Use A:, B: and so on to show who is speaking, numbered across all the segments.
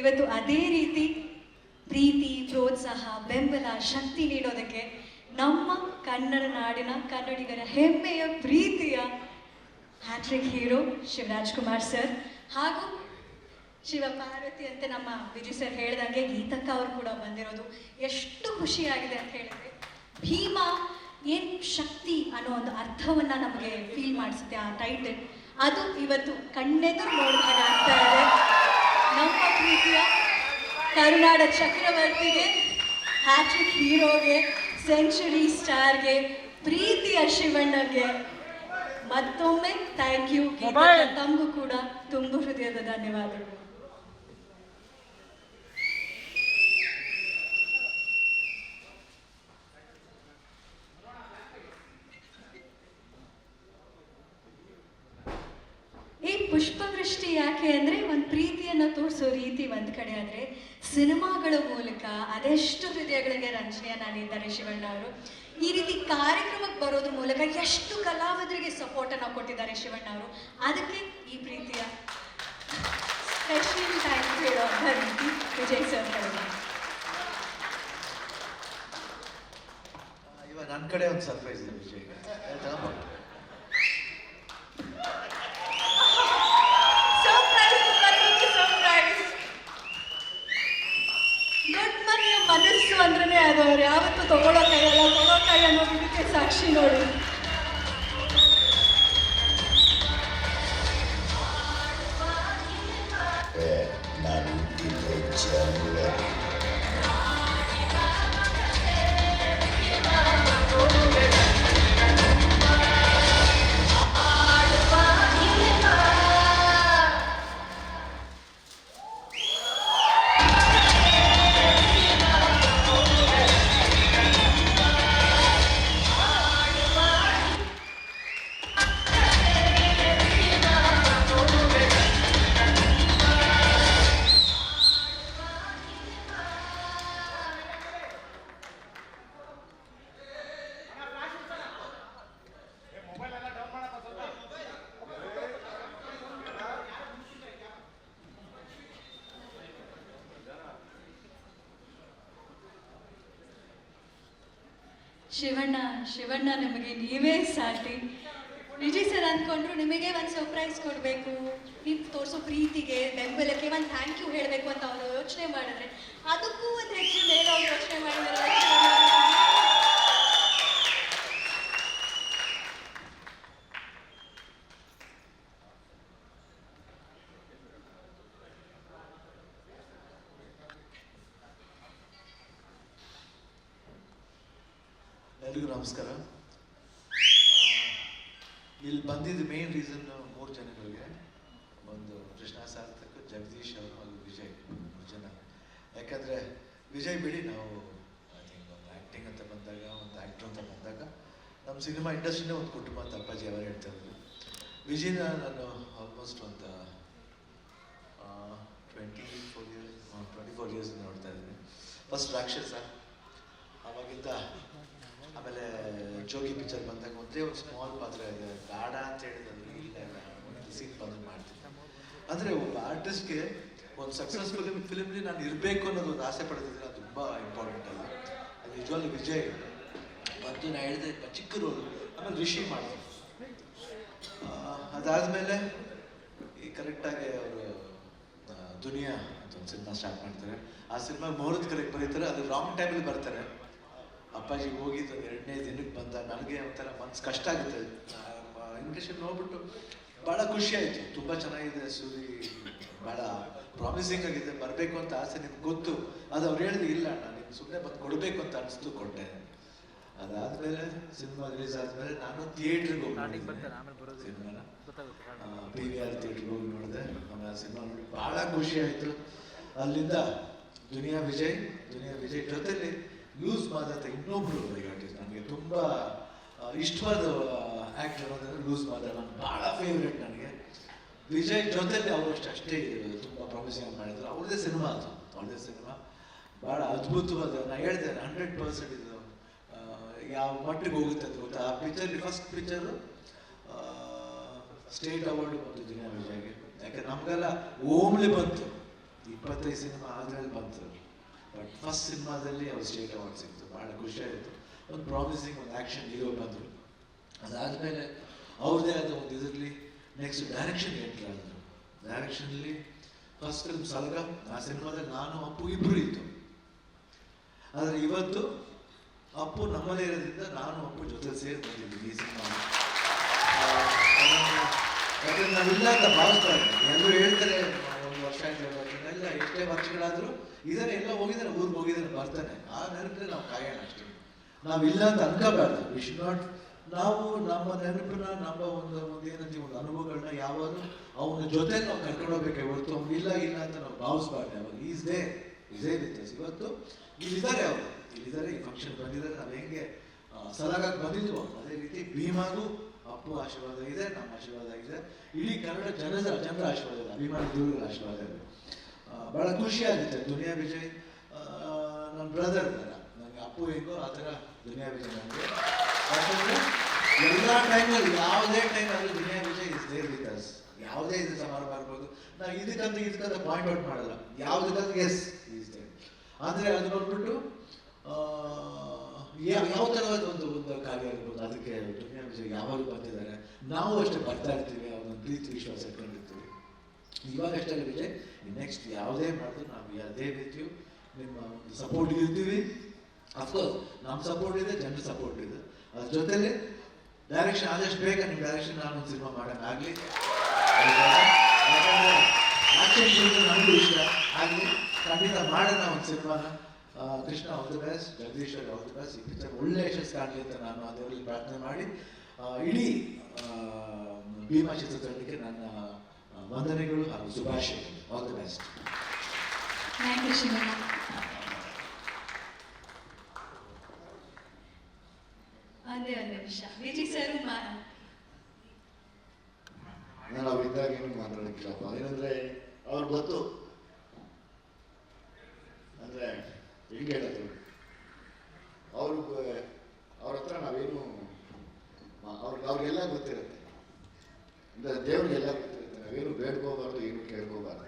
A: ಇವತ್ತು ಅದೇ ರೀತಿ ಪ್ರೀತಿ, ಪ್ರೋತ್ಸಾಹ, ಬೆಂಬಲ, ಶಕ್ತಿ ನೀಡೋದಕ್ಕೆ ನಮ್ಮ ಕನ್ನಡ ನಾಡಿನ ಕನ್ನಡಿಗರ ಹೆಮ್ಮೆಯ, ಪ್ರೀತಿಯ hat-trick hero Shivraj Kumar sir ಹಾಗೂ ಶಿವ ಪಾರ್ವತಿ ಅಂತ ನಮ್ಮ ವಿಜಯ್ ಸರ್ ಹೇಳ್ದಂಗೆ ಗೀತಕ್ಕ ಅವರು ಕೂಡ ಬಂದಿರೋದು. ಎಷ್ಟು ಖುಷಿಯಾಗಿದೆ ಅಂತ ಹೇಳಿದ್ರೆ ಭೀಮ ಏನ್ ಶಕ್ತಿ ಅನ್ನೋ ಒಂದು ಅರ್ಥವನ್ನ ನಮಗೆ ಫೀಲ್ ಮಾಡಿಸುತ್ತೆ ಆ ಟೈಟಲ್ ಅದು ಇವತ್ತು ಕಣ್ಣೆದುರು ನೋಡಿದಾಗ ಆಗ್ತಾ ನಮ್ಮ ಪ್ರೀತಿಯ ಕರುನಾಡ ಚಕ್ರವರ್ತಿಗೆ ಹ್ಯಾಟ್ರಿಕ್ ಹೀರೋಗೆ ಸೆಂಚುರಿ ಸ್ಟಾರ್ಗೆ ಪ್ರೀತಿಯ ಶಿವಣ್ಣಗೆ ಮತ್ತೊಮ್ಮೆ ಥ್ಯಾಂಕ್ ಯು ತಮಗೂ ಕೂಡ ತುಂಬ ಹೃದಯದ ಧನ್ಯವಾದಗಳು. ಈ ಪುಷ್ಪವೃಷ್ಟಿ ಯಾಕೆ ಅಂದ್ರೆ ಒಂದು ಪ್ರೀತಿಯನ್ನ ತೋರಿಸೋ ರೀತಿ ಒಂದ್ ಕಡೆ ಆದ್ರೆ ಸಿನಿಮಾಗಳ ಮೂಲಕ ಅದೆಷ್ಟು ಹೃದಯಗಳಿಗೆ ರಂಜನೆಯನ್ನ ನೀಡಿದ್ದಾರೆ ಶಿವಣ್ಣ ಅವರು. ಈ ರೀತಿ ಕಾರ್ಯಕ್ರಮಕ್ಕೆ ಬರೋದ್ರ ಮೂಲಕ ಎಷ್ಟು ಕಲಾವಿದರಿಗೆ ಸಪೋರ್ಟ್ ಅನ್ನ ಕೊಟ್ಟಿದ್ದಾರೆ ಶಿವಣ್ಣ ಅವರು. ಅದಕ್ಕೆ ಈ ಪ್ರೀತಿಯ ಸ್ಪೆಷಲ್ ಥ್ಯಾಂಕ್ ಹೇಳುವಂಥ ರೀತಿ ವಿಜಯ್ ಸರ್
B: ಇವಾಗ ನನ್ನ ಕಡೆ ಒಂದು ಸರ್ಪ್ರೈಸ್ ಇದೆ ವಿಜಯ್ ತಗೊಂಬ
A: ಸರ್ಪ್ರೈಸ್ ಸರ್ಪ್ರೈಸ್ ದೊಡ್ಡ ಮನೆಯ ಮನಸ್ಸು ಅಂದ್ರೆ ಅದು ಅವ್ರು ಯಾವತ್ತೂ ತಗೊಳಕ್ಕಾಗಲ್ಲ ಕೊಡೋಕ್ಕಾಗಲ್ಲ ಅನ್ನೋದು ಇದಕ್ಕೆ ಸಾಕ್ಷಿ ನೋಡಿ ಶಿವಣ್ಣ ಶಿವಣ್ಣ ನಿಮಗೆ ನೀವೇ ಸಾಟಿ. ವಿಜಯ್ ಸರ್ ಅಂದ್ಕೊಂಡ್ರು ನಿಮಗೆ ಒಂದು ಸರ್ಪ್ರೈಸ್ ಕೊಡಬೇಕು. ನೀವು ತೋರಿಸೋ ಪ್ರೀತಿಗೆ, ಬೆಂಬಲಕ್ಕೆ ಒಂದು ಥ್ಯಾಂಕ್ ಯು ಹೇಳಬೇಕು ಅಂತ ಅವರು ಯೋಚನೆ ಮಾಡಿದ್ರೆ, ಅದಕ್ಕೂ ಒಂದು ಹೆಚ್ಚು ಮೇಲೆ ಅವ್ರು ಯೋಚನೆ ಮಾಡಿದ್ದಾರೆ
B: ಎಲ್ರಿಗೂ ನಮಸ್ಕಾರ. ಇಲ್ಲಿ ಬಂದಿದ್ದ ಮೇನ್ ರೀಸನ್ ಮೂರು ಜನಗಳಿಗೆ, ಒಂದು ಕೃಷ್ಣ ಸಾರ್ಥಕ್ ಜಗದೀಶ್ ಅವರು ಹಾಗೂ ವಿಜಯ್, ಮೂರು ಜನ. ಯಾಕಂದರೆ ವಿಜಯ್ ಬಿಡಿ, ನಾವು ಐ ಥಿಂಕ್ ಒಂದು ಆ್ಯಕ್ಟಿಂಗ್ ಅಂತ ಬಂದಾಗ, ಒಂದು ಆ್ಯಕ್ಟ್ರ್ ಅಂತ ಬಂದಾಗ, ನಮ್ಮ ಸಿನಿಮಾ ಇಂಡಸ್ಟ್ರಿನೇ ಒಂದು ಕುಟುಂಬ ಅಂತ ಅಪ್ಪಾಜಿ ಅವರು ಹೇಳ್ತಾ ಇದ್ರು. ವಿಜಯ್ನ ನಾನು ಆಲ್ಮೋಸ್ಟ್ ಒಂದು twenty four years twenty four years ನೋಡ್ತಾ ಇದ್ದೀನಿ. ಫಸ್ಟ್ ರಾಕ್ಷಸ, ಅವಾಗಿಂದ ಆಮೇಲೆ ಜೋಗಿ ಪಿಕ್ಚರ್ ಬಂದಾಗ ಒಂದೇ ಒಂದು ಸ್ಮಾಲ್ ಪಾತ್ರ ಇದೆ ಬೇಡ ಅಂತ ಹೇಳಿದ್ರು ಇಲ್ಲ ಒಂದು ಸೀನ್ ಬಂದು ಮಾಡ್ತೀನಿ. ಅಂದರೆ ಒಬ್ಬ ಆರ್ಟಿಸ್ಟ್ಗೆ ಒಂದು ಸಕ್ಸಸ್ಫುಲ್ ಫಿಲ್ಮ್ಲಿ ನಾನು ಇರಬೇಕು ಅನ್ನೋದು ಒಂದು ಆಸೆ ಪಡ್ತಿದ್ದೀನಿ ಅದು ತುಂಬ ಇಂಪಾರ್ಟೆಂಟ್ ಅಲ್ಲ. ಅದು ನಿಜವಾಗ್ಲೂ ವಿಜಯ್. ಮತ್ತು ನಾ ಹೇಳಿದೆ ಚಿಕ್ಕ ರೋಲು ಆಮೇಲೆ ರಿಷಿ ಮಾಡಿದೆ. ಅದಾದಮೇಲೆ ಈ ಕರೆಕ್ಟಾಗಿ ಅವರು ದುನಿಯಾ ಅಂತ ಒಂದು ಸಿನಿಮಾ ಸ್ಟಾರ್ಟ್ ಮಾಡ್ತಾರೆ. ಆ ಸಿನಿಮಾ ಮುಹೂರ್ತ ಕರೆಕ್ಟ್ ಬರೀತಾರೆ, ಅದು ರಾಂಗ್ ಟೈಮಲ್ಲಿ ಬರ್ತಾರೆ. ಅಪ್ಪಾಜಿ ಹೋಗಿದ್ದು ಒಂದು ಎರಡನೇ ದಿನಕ್ಕೆ ಬಂದ. ನನಗೆ ಒಂಥರ ಮನ್ಸು ಕಷ್ಟ ಆಗುತ್ತೆ. ಇನ್ವಿಟೇಷನ್ ನೋಡ್ಬಿಟ್ಟು ಭಾಳ ಖುಷಿ ಆಯಿತು. ತುಂಬ ಚೆನ್ನಾಗಿದೆ ಸೂರಿ. ಭಾಳ ಪ್ರಾಮಿಸಿಂಗ್ ಆಗಿದೆ. ಬರಬೇಕು ಅಂತ ಆಸೆ ನಿಮ್ಗೆ ಗೊತ್ತು. ಅದು ಅವ್ರು ಹೇಳಿದ್ರು ಇಲ್ಲ ನಾನು ನಿಮ್ಗೆ ಸುಮ್ಮನೆ ಬಂದು ಕೊಡಬೇಕು ಅಂತ ಅನಿಸ್ತು ಕೊಟ್ಟೆ. ಅದಾದಮೇಲೆ ಸಿನಿಮಾ ರಿಲೀಸ್ ಆದಮೇಲೆ ನಾನು ಥಿಯೇಟ್ರಿಗೆ ಹೋಗಿ ಸಿನಿಮಾನ? ಪಿ ವಿ ಆರ್ ಥಿಯೇಟ್ರಿಗೆ ಹೋಗಿ ನೋಡಿದೆ. ಆಮೇಲೆ ಸಿನಿಮಾ ನೋಡಿ ಭಾಳ ಖುಷಿ ಆಯಿತು. ಅಲ್ಲಿಂದ ದುನಿಯಾ ವಿಜಯ್ ದುನಿಯಾ ವಿಜಯ್ ಜೊತೆಲಿ ಲೂಸ್ ಮಾದತ್ತ ಇನ್ನೊಬ್ರು ಆರ್ಟಿಸ್ಟ್ ನನಗೆ ತುಂಬ ಇಷ್ಟವಾದ ಆ್ಯಕ್ಟರ್ ಅಂದರೆ ಲೂಸ್ ಮಾದರ್ ನಾನು ಭಾಳ ಫೇವ್ರೆಟ್ ನನಗೆ. ವಿಜಯ್ ಜೊತೆಲಿ ಅವರು ಅಷ್ಟು ತುಂಬ ಪ್ರಾಮಿಸಿಂಗ್ ಮಾಡಿದ್ರು. ಅವ್ರದ್ದೇ ಸಿನಿಮಾ ಅದು. ಅವ್ರದ್ದೇ ಸಿನಿಮಾ ಭಾಳ ಅದ್ಭುತವಾದ ನಾನು ಹೇಳಿದೆ ಹಂಡ್ರೆಡ್ ಪರ್ಸೆಂಟ್ ಇದು. ಯಾವ ಮಟ್ಟಿಗೆ ಹೋಗುತ್ತೆ ಅಂತ ಗೊತ್ತಾ? ಆ picture first picture state award Duniya ವಿಜಯ್ಗೆ. ಯಾಕೆ ನಮಗೆಲ್ಲ ಓಮ್ಲಿ ಬಂತು. ಇಪ್ಪತ್ತೈದು ಸಿನಿಮಾ ಆದ್ಮೇಲೆ ಬಂತು. ಬಟ್ ಫಸ್ಟ್ ಸಿನಿಮಾದಲ್ಲಿ ಅವ್ರು ಸ್ಟೇಟ್ ಅವಾರ್ಡ್ ಸಿಕ್ತು. ಭಾಳ ಖುಷಿ ಆಯಿತು. ಒಂದು ಪ್ರಾಮಿಸಿಂಗ್ ಒಂದು ಆ್ಯಕ್ಷನ್ ಹೀರೋ ಬಂದರು. ಅದಾದಮೇಲೆ ಅವ್ರದ್ದೇ ಆದ ಒಂದು ಇದರಲ್ಲಿ ನೆಕ್ಸ್ಟ್ ಡೈರೆಕ್ಷನ್ ಎಂಟ್ರಿ ಆದರು. ಡೈರೆಕ್ಷನಲ್ಲಿ ಫಸ್ಟ್ ಫಿಲ್ಮ್ ಸಲಗ ಆ ಸಿನಿಮಾದಲ್ಲಿ ನಾನು, ಅಪ್ಪು ಇಬ್ಬರು ಇತ್ತು ಆದರೆ ಇವತ್ತು ಅಪ್ಪು ನಮ್ಮದೇ ಇರೋದ್ರಿಂದ ನಾನು, ಅಪ್ಪು ಜೊತೆ ಸೇರಿ ಬಂದಿದ್ದೀವಿ ಈ ಸಿನಿಮಾ ಯಾಕಂದ್ರೆ ಇಲ್ಲ ಅಂತ ಭಾವಿಸ್ತಾ ಇದ್ದೀನಿ ಎಲ್ಲರೂ ಹೇಳ್ತಾರೆ ವರ್ಷ ಎಲ್ಲ ಎಷ್ಟೇ ವರ್ಷಗಳಾದರೂ ಇದಾರೆ, ಎಲ್ಲ ಹೋಗಿದ್ದಾರೆ ಊರಿಗೆ ಹೋಗಿದ್ದಾರೆ ಬರ್ತಾನೆ ಆ ನೆನಪಲ್ಲಿ ನಾವು ಕಾಯೋಣ ಅಷ್ಟೇ. ನಾವಿಲ್ಲ ಅಂತ ಅನ್ಕೋಬಾರ್ದು ವಿ ಶುಡ್ ನಾಟ್ ನಾವು ನಮ್ಮ ನೆನಪನ್ನ, ನಮ್ಮ ಒಂದು ಏನಂತೀವಿ ಒಂದು ಅನುಭವಗಳನ್ನ ಯಾವಾಗಲೂ ಅವನ ಜೊತೆ ನಾವು ಕರ್ಕೊಂಡೋಗ್ಬೇಕೆ ಹೊರತು ಅವ್ನು ಇಲ್ಲ ಇಲ್ಲ ಅಂತ ನಾವು ಭಾವಿಸ್ಬಾರ್ದು ಯಾವಾಗ ಈಸ್ ಡೇ ಇದೇ ವ್ಯತ್ಯಾಸ ಇವತ್ತು ಇಲ್ಲಿದ್ದಾರೆ ಅವರು. ಇಲ್ಲಿದ್ದಾರೆ, ಈ ಫಂಕ್ಷನ್ ಬಂದಿದ್ದಾರೆ. ನಾವು ಹೆಂಗೆ ಸಲಗಾಗಿ ಬಂದಿದ್ವು, ಅದೇ ರೀತಿ ಭೀಮಾಗೂ ಅಪ್ಪು ಆಶೀರ್ವಾದ ಇದೆ ನಮ್ಮ ಆಶೀರ್ವಾದ ಇದೆ. ಇಡೀ ಕನ್ನಡ ಜನರ ಜನರ ಆಶೀರ್ವಾದ ಇದೆ ಅಭಿಮಾನಿ ದೇವರ ಆಶೀರ್ವಾದ ಇದೆ. ಆ, ಬಹಳ ಖುಷಿ ಆಗುತ್ತೆ ದುನಿಯಾ ವಿಜಯ್. ನನ್ನ ಬ್ರದರ್ ಥರ ನನಗೆ ಅಪ್ಪು ಹೆಂಗೋ ಆ ಥರ ದುನಿಯಾ ವಿಜಯ್ ನನಗೆ. ಯಾಕಂದರೆ ಎಲ್ಲ ಟೈಮಲ್ಲಿ ಯಾವುದೇ ಟೈಮಲ್ಲಿ Duniya Vijay is there with us ಯಾವುದೇ ಇದು ಸಮಾರಂಭ ಇರ್ಬೋದು ನಾನು ಇದಕ್ಕಂತ ಇದಕ್ಕಂತ ಪಾಯಿಂಟ್ ಔಟ್ ಮಾಡಲ್ಲ. ಯಾವುದಕ್ಕಂತ ಎಸ್ ಈಸ್ ದೇರ್ ಆದರೆ ಅದು ನೋಡ್ಬಿಟ್ಟು ಆ, ಯಾವ ಥರದ ಒಂದು ಒಂದು ದುನಿಯಾ ವಿಜಯ್ ಯಾವಾಗ ಬಂದಿದ್ದಾರೆ ನಾವು ಅಷ್ಟೇ ಬರ್ತಾ ಇರ್ತೀವಿ ಅವನೊಂದು ಪ್ರೀತಿ ವಿಶ್ವಾಸ ಇಟ್ಕೊಂಡಿರ್ತೀವಿ. ಇವಾಗ ಅಷ್ಟೇ ವಿಜಯ್ ನೆಕ್ಸ್ಟ್ ಯಾವುದೇ ಮಾಡಿದ್ರು ನಾವು ಯಾವುದೇ ರೀತಿಯು ನಿಮ್ಮ ಒಂದು ಸಪೋರ್ಟ್ ಇರ್ತೀವಿ. ಅಫ್ಕೋರ್ಸ್ ನಮ್ಮ ಸಪೋರ್ಟ್ ಇದೆ, ಜನರ ಸಪೋರ್ಟ್ ಇದೆ. ಅದ್ರ ಜೊತೆಲಿ ಡೈರೆಕ್ಷನ್ ಆದಷ್ಟು ಬೇಗ ನಿಮ್ಮ ಡೈರೆಕ್ಷನ್ ನಾನು ಒಂದು ಸಿನಿಮಾ ಮಾಡೋಕ್ಕಾಗಲಿ ನನಗೂ ಇಷ್ಟ. ಆಗಲಿ ಖಂಡಿತ ಮಾಡೋಣ ಒಂದು ಸಿನಿಮಾನ Krishna the best Jagadeeshwar all the best ಈ ಪಿಕ್ಚರ್ ಒಳ್ಳೆ ಯಶಸ್ಸು ಕಾಣಲಿ ಅಂತ ನಾನು ಅದರಲ್ಲಿ ಪ್ರಾರ್ಥನೆ ಮಾಡಿ. ಇಡೀ ಭೀಮಾ ಚಿತ್ರತಂಡಕ್ಕೆ ನನ್ನ ವಂದನೆಗಳು ಹಾಗೂ ಶುಭಾಶಯಗಳು. All the best
A: thank you Shivanna ಒಂದೇ ಒಂದು ನಿಮಿಷ. ಸರ್
C: ನಾನು ಏನು ಮಾತಾಡೋಕ್ಕಿಲ್ಲಪ್ಪ. ಏನಂದ್ರೆ ಅವ್ರು ಗೊತ್ತು ಅಂದ್ರೆ ಹೆಂಗೆ ಹೇಳೋದು ಅವರು ಅವ್ರ ಹತ್ರ ನಾವೇನು ಮಾ- ಅವ್ರಿಗೆ ಅವ್ರಿಗೆಲ್ಲ ಗೊತ್ತಿರುತ್ತೆ. ಅಂದರೆ ದೇವ್ರಿಗೆಲ್ಲ ಗೊತ್ತಿರುತ್ತೆ. ನಾವೇನು ಬೇಡ್ಕೋಬಾರ್ದು, ಏನು ಕೇಳ್ಕೋಬಾರ್ದು.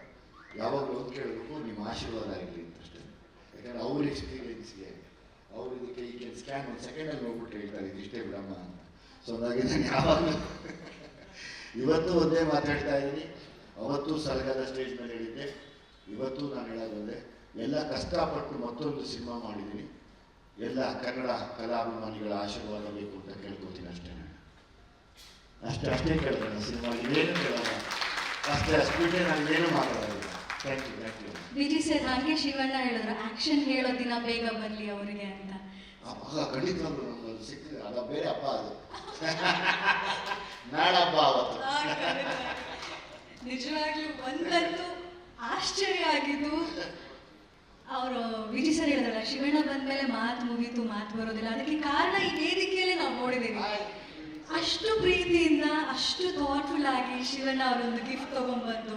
C: ಯಾವಾಗಲೂ ಒಂದು ಕೇಳಬೇಕು, ನಿಮ್ಮ ಆಶೀರ್ವಾದ ಇರಲಿ ಅಂತ ಅಷ್ಟೇ. ಯಾಕಂದ್ರೆ ಅವ್ರ ಎಕ್ಸ್ಪೀರಿಯನ್ಸ್ಗೆ ಅವ್ರು ಇದಕ್ಕೆ ಈ ಸ್ಕ್ಯಾನ್ ಒಂದು ಸೆಕೆಂಡಲ್ಲಿ ನೋಡ್ಬಿಟ್ಟು ಹೇಳ್ತಾರೆ ಇದಿಷ್ಟೇ ಬ್ರಹ್ಮ ಅಂತ. ಸೊ ಹಾಗಾಗಿ ನಾನು ಯಾವಾಗಲೂ ಇವತ್ತು ಒಂದೇ ಮಾತಾಡ್ತಾ ಇದ್ದೀನಿ. ಅವತ್ತು ಸಲಗದ ಸ್ಟೇಜ್ ಮೇಲೆ ಹೇಳಿದ್ದೆ. ಇವತ್ತು ನಾನು ಹೇಳೋದಂದರೆ ಎಲ್ಲ ಕಷ್ಟಪಟ್ಟು ಮತ್ತೊಂದು ಸಿನಿಮಾ ಮಾಡಿದ್ದೀನಿ. ಎಲ್ಲ ಕನ್ನಡ ಕಲಾಭಿಮಾನಿಗಳ ಆಶೀರ್ವಾದ ಬೇಕು ಅಂತ ಕೇಳ್ಕೊತೀನಿ ಅಷ್ಟೇ ನಾನು. ಅಷ್ಟೇ ಅಷ್ಟೇ ಕೇಳೋಣ ಸಿನಿಮಾ ಏನು ಕೇಳಲ್ಲ ಅಷ್ಟೇ ನಾನು ಏನು ಮಾತಾಡೋದಿಲ್ಲ thank you thank you
A: Viji sir ಹಾಗೆ ಶಿವಣ್ಣ ಹೇಳಿದ್ರು ಆಕ್ಷನ್ ಹೇಳೋ ದಿನ ಬೇಗ ಬರಲಿ ಅವರಿಗೆ ಅಂತ
C: ಆಗ ಖಂಡಿತ ನಮ್ಗೆ ಸಿಕ್ಕಿದೆ ಅದ ಬೇರೆ ಹಬ್ಬ ಅದು ನಾಡ ಹಬ್ಬ ಅವತ್ತು
A: ನಿಜವಾಗ್ಲೂ ಒಂದಂತೂ ಆಶ್ಚರ್ಯ ಆಗಿದ್ದು ಅವರು ವಿಜಿ ಸರ್ ಹೇಳಿದ್ರಲ್ಲ ಶಿವಣ್ಣ ಬಂದ್ಮೇಲೆ ಮಾತು ಮುಗೀತು ಮಾತು ಬರೋದಿಲ್ಲ ಅದಕ್ಕೆ ಕಾರಣ ಈ ವೇದಿಕೆಯಲ್ಲೇ ನಾವು ನೋಡಿದ್ದೀವಿ ಅಷ್ಟು ಪ್ರೀತಿಯಿಂದ ಅಷ್ಟು ಥಾಟ್ಫುಲ್ ಆಗಿ ಶಿವಣ್ಣ ಅವರೊಂದು ಗಿಫ್ಟ್ ತಗೊಂಡ್ಬಂದು